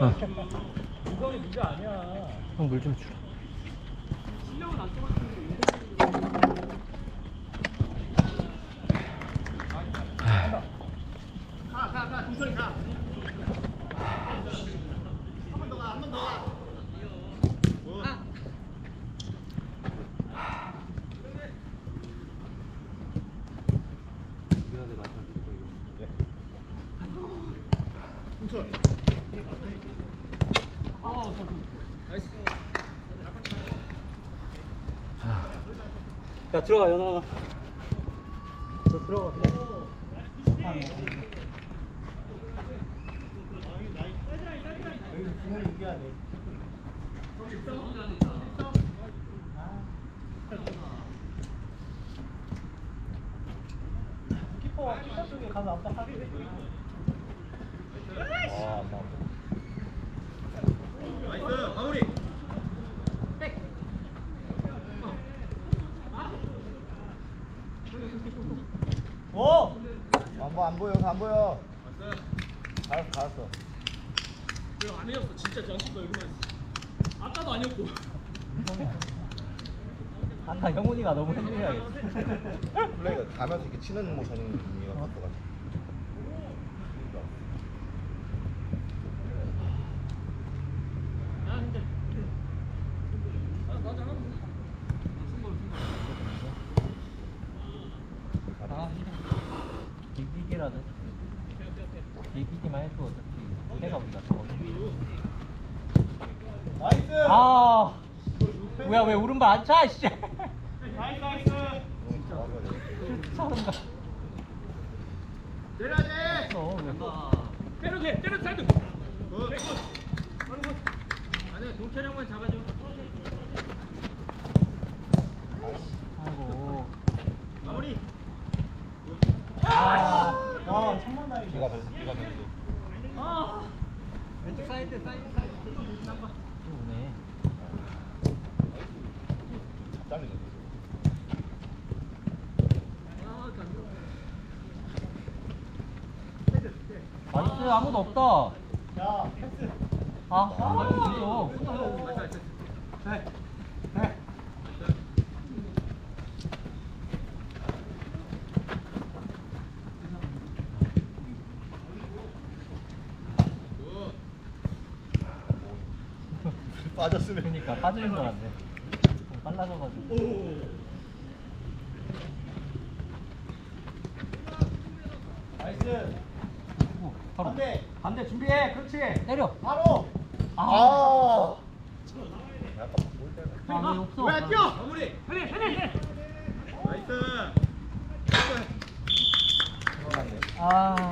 어. 우성이 네가 아니야. 형 물 좀 주라. 실력은 안 떨어지는데 가 가 가 동선이 가. 한 번 더 가, 한 번 더 가. 아. 동선. 아. 야 들어가 연아. 너 들어가. 키퍼 키퍼 쪽에 가서 압박하게 돼. 아, 나. 안 보여 안 보여 안 알았어 알았어 이거 아니었어 진짜 정신 걸고만 했어. 아까도 아니었고. 아까 형훈이가 너무 흔들려야겠어. 플레이가 가면서 이렇게 치는 모션이 의미가 바꿔가지고 아 이기기라도. 이기기만 해도 어차피 해가 온다. 저거. 나이스 아, 뭐야 왜 오른발 안 차? 씨. 나이스 나이스. 차는가? 내려야지. 어, 왜 또? 때려 돼 때려 사이드. 굿. 아니야 동철 형만 잡아줘. 아이고. 마무리. 아, 와, 변수 비가 변수 아. 왼쪽 사이드 사이드 사이드. 한번. 오네. 아 간. 나이스 아무도 없다. 야 패스. 아, 안 있어. 나이스 나이스. 네. 네. 빠졌으면 그러니까 빠지는 줄 알았네. 좀 빨라져가지고. 나이스. 오, 바로 반대 반대 준비해. 그렇지. 때려. 바로. 아 약간 때는 아, 왜 없어? 왜 뛰어? 마무리. 해내 해내 해내. 나이스. 아.